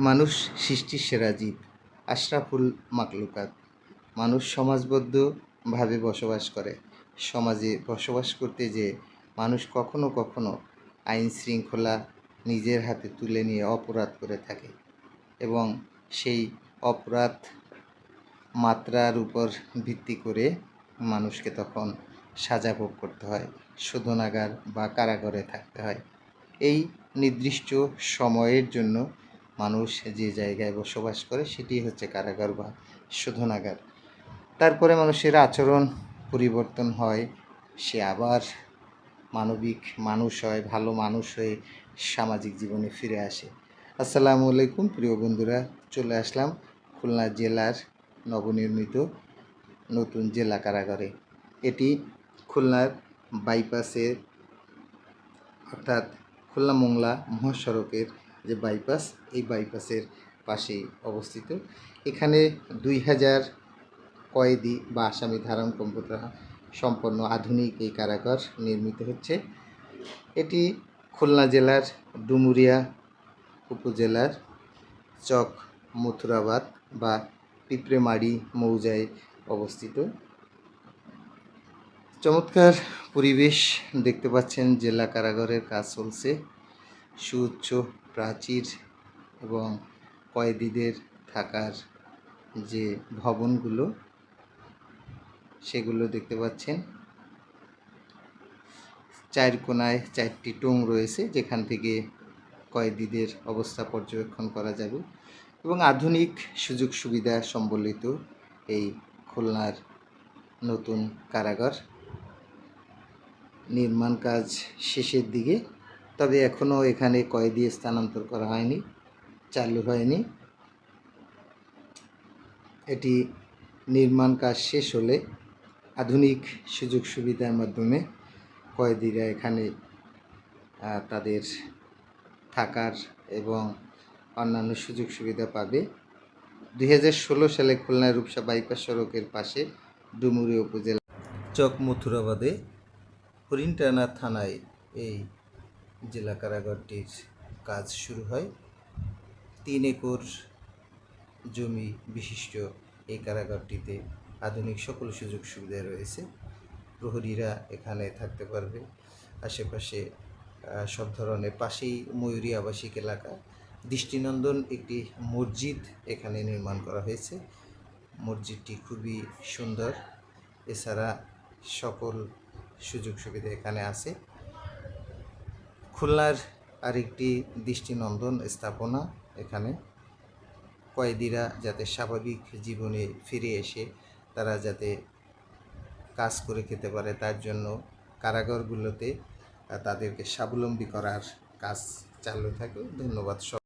মানুষ সৃষ্টির সেরা জীব আশরাফুল মাকলুকাত। মানুষ সমাজবদ্ধভাবে বসবাস করে। সমাজে বসবাস করতে যে মানুষ কখনো কখনো আইন শৃঙ্খলা নিজের হাতে তুলে নিয়ে অপরাধ করে থাকে এবং সেই অপরাধ মাত্রার উপর ভিত্তি করে মানুষকে তখন সাজা ভোগ করতে হয়, শোধনাগার বা কারাগারে থাকতে হয়। এই নির্দিষ্ট সময়ের জন্য মানুষ যে জায়গায় বসবাস করে সেটি হচ্ছে কারাগার বা শোধনাগার। তারপরে মানুষের আচরণ পরিবর্তন হয়, সে আবার মানবিক মানুষ হয়, ভালো মানুষ হয়ে সামাজিক জীবনে ফিরে আসে। আসসালামু আলাইকুম, প্রিয় বন্ধুরা, চলে আসলাম খুলনা জেলার নবনির্মিত নতুন জেলা কারাগারে। এটি খুলনার বাইপাসের, অর্থাৎ খুলনা মোংলা মহাসড়কের যে বাইপাস এই বাইপাসের পাশেই অবস্থিত। এখানে দুই হাজার কয়েদি বা আসামি ধারণ ক্ষমতা সম্পন্ন আধুনিক এই কারাগার নির্মিত হচ্ছে। এটি খুলনা জেলার ডুমুরিয়া উপজেলার চক মথুরাবাদ বা পিঁপড়েমারি মৌজায় অবস্থিত। চমৎকার পরিবেশ দেখতে পাচ্ছেন জেলা কারাগারের কাজ চলছে। সুউচ্চ প্রাচীর এবং কয়েদিদের থাকার যে ভবনগুলো, সেগুলো দেখতে পাচ্ছেন। চার কোনায় চারটি টোং রয়েছে, যেখান থেকে কয়েদিদের অবস্থা পর্যবেক্ষণ করা যাবে এবং আধুনিক সুযোগ সুবিধা সম্বলিত এই খুলনার নতুন কারাগার। নির্মাণ কাজ শেষের দিকে তবে এখনও এখানে কয়েদি স্থানান্তর করা হয়নি, চালু হয়নি। এটি নির্মাণ কাজ শেষ হলে আধুনিক সুযোগ সুবিধার মাধ্যমে কয়েদিরা এখানে তাদের থাকার এবং অন্যান্য সুযোগ সুবিধা পাবে। দু হাজার ষোলো সালে খুলনা রূপসা বাইপাস সড়কের পাশে ডুমুরি উপজেলা চক মথুরাবাদে হরিণটানা থানায় এই জেলা কারাগারটির কাজ শুরু হয়। তিন একর জমি বিশিষ্ট এই কারাগারটিতে আধুনিক সকল সুযোগ সুবিধা রয়েছে। প্রহরীরা এখানে থাকতে পারবে। আশেপাশে সব ধরনের পাশেই ময়ূরী আবাসিক এলাকা। দৃষ্টিনন্দন একটি মসজিদ এখানে নির্মাণ করা হয়েছে। মসজিদটি খুবই সুন্দর। এছাড়া সকল সুযোগ সুবিধা এখানে আছে। খুলনার আরেকটি দৃষ্টিনন্দন স্থাপনা এখানে। কয়েদিরা যাতে স্বাভাবিক জীবনে ফিরে এসে তারা যাতে কাজ করে খেতে পারে, তার জন্য কারাগারগুলোতে তাদেরকে স্বাবলম্বী করার কাজ চালু থাকে। ধন্যবাদ সব